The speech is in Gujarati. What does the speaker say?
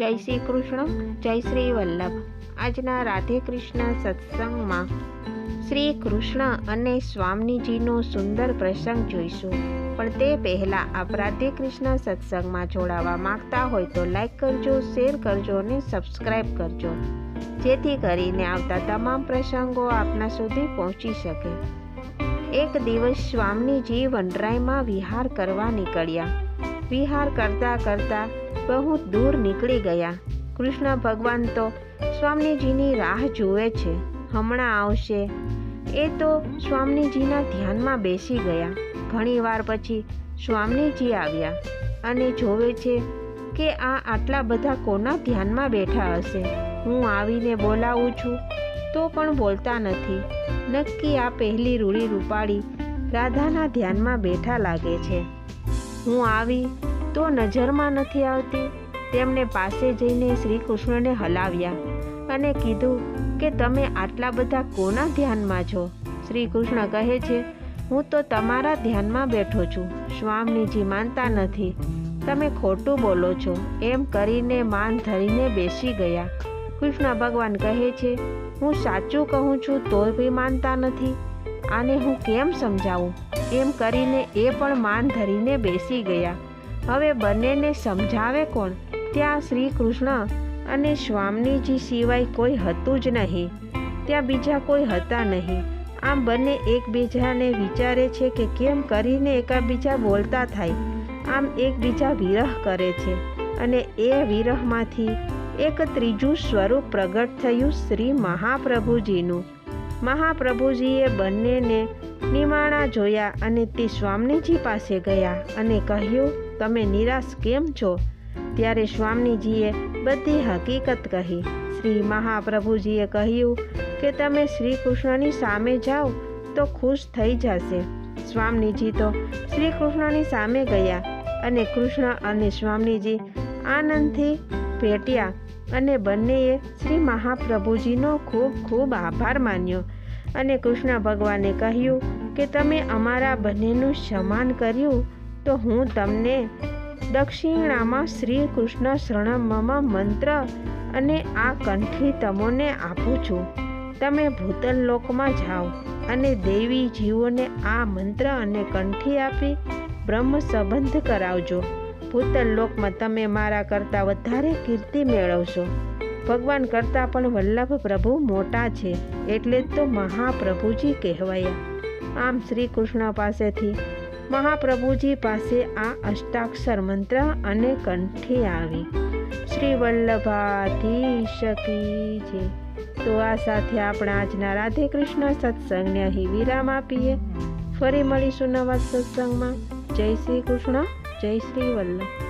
જય શ્રી કૃષ્ણ જય શ્રી વલ્લભ. આજના રાધે કૃષ્ણ સત્સંગમાં શ્રી કૃષ્ણ અને સ્વામીજીનો સુંદર પ્રસંગ જોઈશું. પણ તે પહેલાં આપ રાધે કૃષ્ણ સત્સંગમાં જોડાવા માંગતા હોય તો લાઈક કરજો, શેર કરજો અને સબસ્ક્રાઈબ કરજો. જેથી કરીને આવતા તમામ પ્રસંગો આપના સુધી પહોંચી શકે. એક દિવસ સ્વામીજી વનરાયમાં વિહાર કરવા નીકળ્યા. વિહાર કરતા કરતા બહુ દૂર નીકળી ગયા કૃષ્ણ ભગવાન તો સ્વામીજીની રાહ જુએ છે હમણાં આવશે એ તો સ્વામીજીના ધ્યાનમાં બેસી ગયા ઘણીવાર પછી સ્વામીજી આવ્યા અને જોવે છે કે આ આટલા બધા કોના ધ્યાનમાં બેઠા હશે હું આવીને બોલાવું છું। તો પણ બોલતા નથી। નક્કી આ પહેલી રૂડી રૂપાળી રાધાના ધ્યાનમાં બેઠા લાગે છે। હું આવી તો નજરમાં નથી આવતી. તેમણે પાસે જઈને શ્રી કૃષ્ણને હલાવ્યા અને કીધું કે તમે આટલા બધા કોના ધ્યાનમાં છો? શ્રી કૃષ્ણ કહે છે, હું તો તમારા ધ્યાનમાં બેઠો છું. સ્વામીજી માનતા નથી. તમે ખોટું બોલો છો. એમ કરીને માન ધરીને બેસી ગયા. કૃષ્ણ ભગવાન કહે છે, હું સાચું કહું છું તોય બી માનતા નથી. આને હું કેમ સમજાવું? એમ કરીને એ પણ માન ધરીને બેસી ગયા. હવે બંનેને સમજાવે કોણ? ત્યાં શ્રી કૃષ્ણ અને સ્વામીજી સિવાય કોઈ હતું જ નહીં. ત્યાં બીજા કોઈ હતા નહીં. આમ બંને એકબીજાને વિચારે છે કે કેમ કરીને એકાબીજા બોલતા થાય. આમ એકબીજા વિરહ કરે છે અને એ વિરહમાંથી એક ત્રીજું સ્વરૂપ પ્રગટ થયું શ્રી મહાપ્રભુજીનું. મહાપ્રભુજીએ બંનેને નિમાણા જોયા અને તે સ્વામીજી પાસે ગયા અને કહ્યું, તમે નિરાશ કેમ છો? ત્યારે સ્વામીજીએ બધી હકીકત કહી. શ્રી મહાપ્રભુજીએ કહ્યું કે તમે શ્રી કૃષ્ણની સામે જાઓ તો ખુશ થઈ જશે. સ્વામીજી તો શ્રી કૃષ્ણની સામે ગયા અને કૃષ્ણ અને સ્વામીજી આનંદથી ભેટ્યા અને બંનેએ શ્રી મહાપ્રભુજીનો ખૂબ ખૂબ આભાર માન્યો. અને કૃષ્ણ ભગવાને કહ્યું કે તમે અમારા બંનેનું સમાન કર્યું, તો હું તમને દક્ષિણામાં શ્રી કૃષ્ણ શરણમમાં મંત્ર અને આ કંઠી તમોને આપું છું. તમે ભૂતલ લોકમાં જાઓ અને દેવી જીવોને આ મંત્ર અને કંઠી આપી બ્રહ્મ સંબંધ કરાવજો. ભૂતલ લોકમાં તમે મારા કરતાં વધારે કીર્તિ મેળવશો. ભગવાન કરતાં પણ વલ્લભ પ્રભુ મોટા છે, એટલે તો મહાપ્રભુજી કહેવાયા. આમ શ્રી કૃષ્ણ પાસેથી મહાપ્રભુજી પાસે આ અષ્ટાક્ષર મંત્ર અને કંઠી આવી. શ્રી વલ્લભાથી શકી છે તો આ સાથે આપણે આજના રાધે કૃષ્ણ સત્સંગને અહીં વિરામ આપીએ. ફરી મળીશું નવા સત્સંગમાં. જય શ્રી કૃષ્ણ, જય શ્રી વલ્લભ.